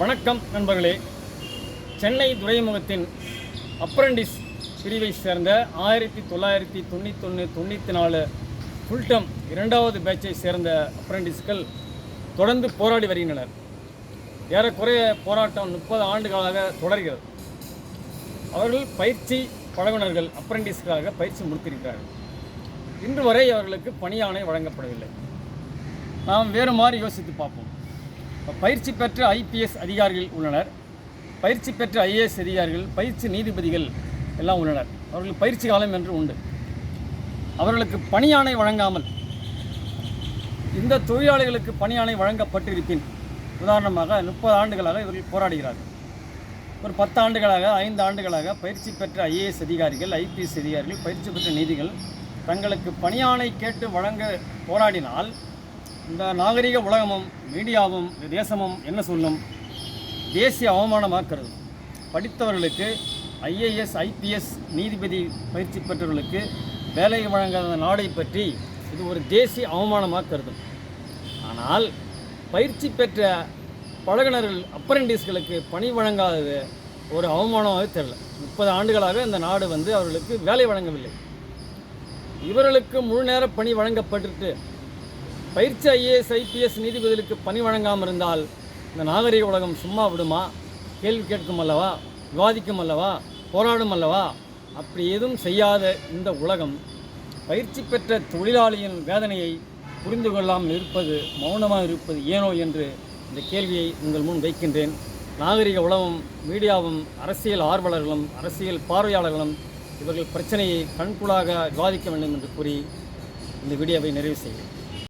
வணக்கம் நண்பர்களே. சென்னை துறைமுகத்தின் அப்ரண்டிஸ் பிரிவை சேர்ந்த ஆயிரத்தி தொள்ளாயிரத்தி தொண்ணூத்தொன்று தொண்ணூற்றி நாலு ஃபுல்டம் இரண்டாவது பேட்சை சேர்ந்த அப்ரண்டிஸ்கள் தொடர்ந்து போராடி வருகின்றனர். ஏறக்குறைய போராட்டம் முப்பது ஆண்டுகளாக தொடர்கிறது. அவர்கள் பயிற்சி பழகுனர்கள் அப்ரண்டிஸ்களாக பயிற்சி முடித்திருக்கிறார்கள். இன்று வரை அவர்களுக்கு பணியாணை வழங்கப்படவில்லை. நாம் வேறு மாதிரி யோசித்து பார்ப்போம். பயிற்சி பெற்ற ஐபிஎஸ் அதிகாரிகள் உள்ளனர். பயிற்சி பெற்ற ஐஏஎஸ் அதிகாரிகள் பயிற்சி நீதிபதிகள் எல்லாம் உள்ளனர். அவர்கள் பயிற்சி காலம் என்று உண்டு. அவர்களுக்கு பணியாணை வழங்காமல் இந்த தொழிலாளிகளுக்கு பணியாணை வழங்கப்பட்டிருப்பின் உதாரணமாக முப்பது ஆண்டுகளாக இவர்கள் போராடுகிறார்கள். ஒரு பத்து ஆண்டுகளாக ஐந்து ஆண்டுகளாக பயிற்சி பெற்ற ஐஏஎஸ் அதிகாரிகள் ஐபிஎஸ் அதிகாரிகள் பயிற்சி பெற்ற நீதிகள் தங்களுக்கு பணியாணை கேட்டு வழங்க போராடினால் இந்த நாகரிக உலகமும் மீடியாவும் இந்த தேசமும் என்ன சொல்லும்? தேசிய அவமானமாக்கிறது. படித்தவர்களுக்கு ஐஏஎஸ் ஐபிஎஸ் நீதிபதி பயிற்சி பெற்றவர்களுக்கு வேலை வழங்காத நாடை பற்றி இது ஒரு தேசிய அவமானமாக கருதும் ஆனால் பயிற்சி பெற்ற பழகுனர்கள் அப்ரண்டிஸ்களுக்கு பணி வழங்காதது ஒரு அவமானமாக தெரியல. முப்பது ஆண்டுகளாக இந்த நாடு வந்து அவர்களுக்கு வேலை வழங்கவில்லை. இவர்களுக்கு முழு நேர பணி வழங்கப்பட்டுட்டு பயிற்சி ஐஏஎஸ் ஐபிஎஸ் நீதிபதிகளுக்கு பணி வழங்காமல் இருந்தால் இந்த நாகரிக உலகம் சும்மா விடுமா? கேள்வி கேட்கும் அல்லவா? விவாதிக்கும் அல்லவா? போராடும் அல்லவா? அப்படி எதுவும் செய்யாத இந்த உலகம் பயிற்சி பெற்ற தொழிலாளியின் வேதனையை புரிந்து கொள்ளாமல் இருப்பது மௌனமாக இருப்பது ஏனோ என்று இந்த கேள்வியை உங்கள் முன் வைக்கின்றேன். நாகரிக உலகம் மீடியாவும் அரசியல் ஆர்வலர்களும் அரசியல் பார்வையாளர்களும் இவர்கள் பிரச்சனையை கண்குழாக விவாதிக்க வேண்டும் என்று கூறி இந்த வீடியோவை நிறைவு செய்கிறேன்.